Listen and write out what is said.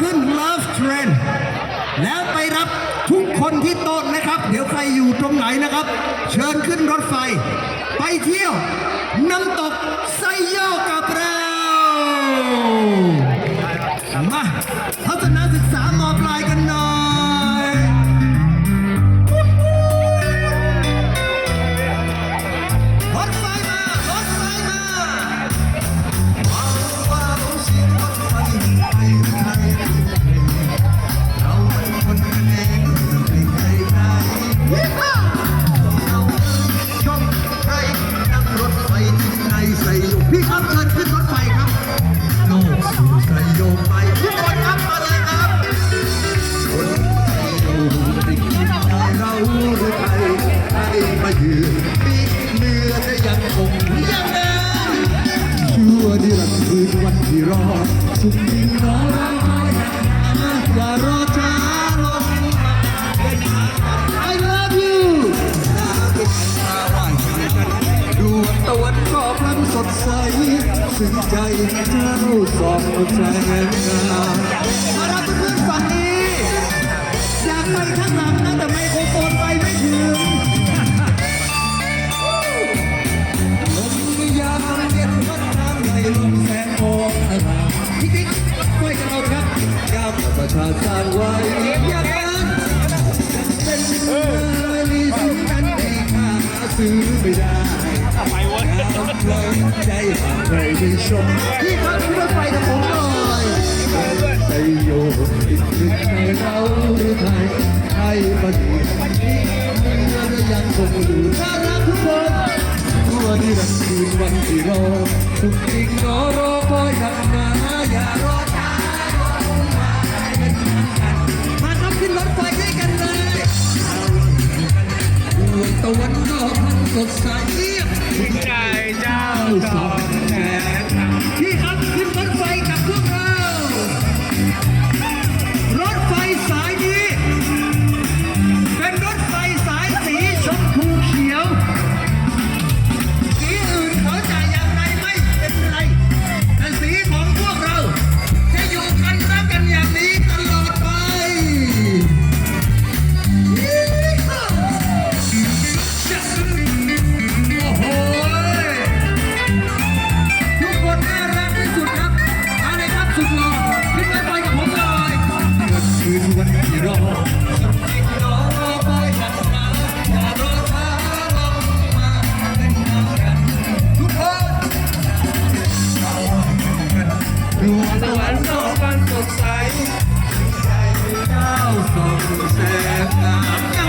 ขึ้น Love Train แล้วไปรับทุกคนที่โต๊ะนะครับ เดี๋ยวใครอยู่ตรงไหนนะครับ เชิญขึ้นรถไฟ ไปเที่ยวน้ำตกไซโยกกับ ยมายืนปีกเนื้อได้ยังคงยังเดิมชั่วนิรันดร์คืนวันที่รอสุขจริงรอรออย่ารอช้าลง I love you ดวงตะวันก็พลันสดใสสึงใจเจ้าสองแสงงามมารับเพื่อนฝั่งนี้ ช่วยกันเอาครับยามประชาชาติไว้อย่างนั้นเป็นเรื่องลีสิ่งนั้นดีค่าซื้อไม่ได้ยามเพลินใจหาใครได้ชมพี่ครับช่วยไปกับผมหน่อยใจโยอีกหนึ่งใจเราหรือไทยไทยประดิษฐ์ที่เมื่อยังคงอยู่น่ารักทุกคนทั่วที่รันคืนวันที่รอทุกสิ่งรอรอคอยดังนาอย่ารอ สดใสเรียบใจเจ้าตองแทน สวรรค์โลกกันสดใสใจเจ้าส่งแสงงาม